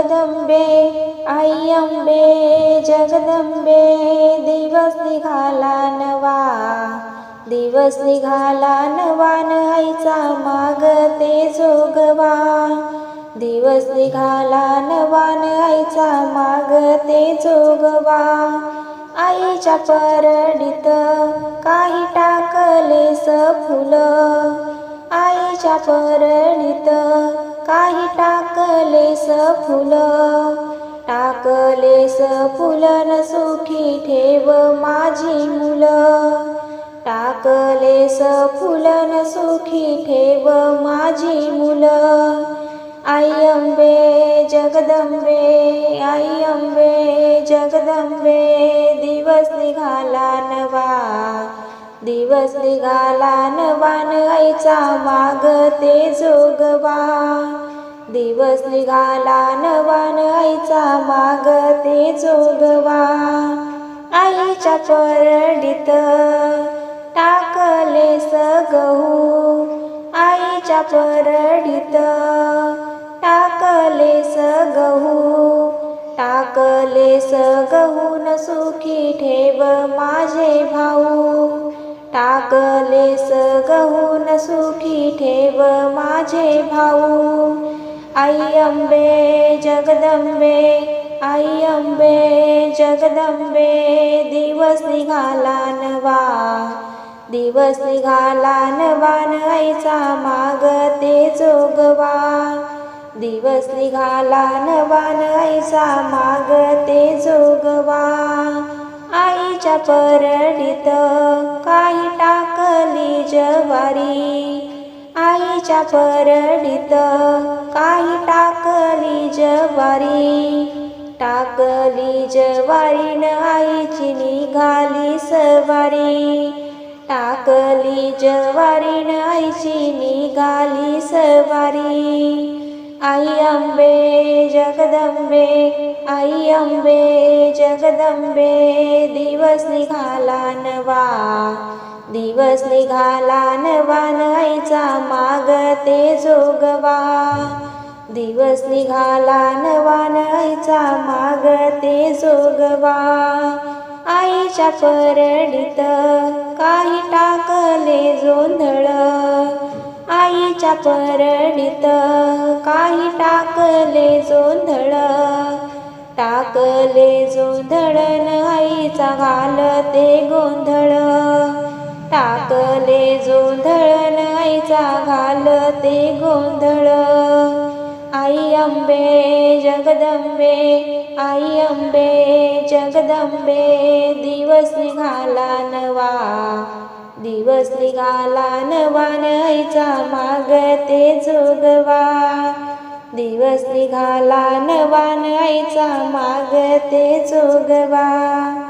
जगदंबे आई अंबे जगदंबे दिवस निघाला नवा दिवस निघाला नवान माग ते जोगवा दिवस निघाला नवान माग ते जोगवा. आईच्या परडीत काही टाकलेस फुलं आईच्या परडीत काही टाकलेस फुलं. टाकलेस न सुखी ठेव माझी मुलं. टाकलेस फुलन सुखी ठेव माझी मुलं. आई अंबे जगदंबे आई अंबे जगदंबे दिवस निघाला नवा. दिवस निघाला नवान आईचा मागते जोगवा. दिवस निघाला नवान आईचा मागते जोगवा. आईच्या परडीत टाकलेस गहू आईच्या परडीत टाकलेस गहू टाकलेस गहून सुखी ठेव माझे भाऊ. टाकलेस गहून सुखी ठेव माझे भाऊ. आई अंबे जगदंबे आई अंबे जगदंबे दिवस निघाला नवा. दिवस निघाला नवा आईचा मागते जोगवा. दिवस निघाला नवा आईचा मागते जोगवा. आईच्या परडीत काय जवारी आईच्या परडीत काही टाकली जवारी. टाकली जवारीन आईची निघाली सवारी. टाकली जवारीन आईची निघाली सवारी. आई अंबे जगदंबे आई अंबे जगदंबे दिवस निघाला नवा. दिवस निघाला नवान आईचा मागते जोगवा. दिवस निघाला नवान आईचा मागते जोगवा. आईच्या परडीत काही टाकले जोंधळ. आईच्या परडीत काही टाकले जोंधळ. टाकले जोंधळन आईचा घालते गोंधळ. टाकले जोंधळन आईचा घालते गोंधळ. आई अंबे जगदंबे आई अंबे जगदंबे दिवस निघाला नवा. दिवस निघाला नवान आईचा मागते जोगवा. दिवस निघाला नवान आईचा मागते जोगवा.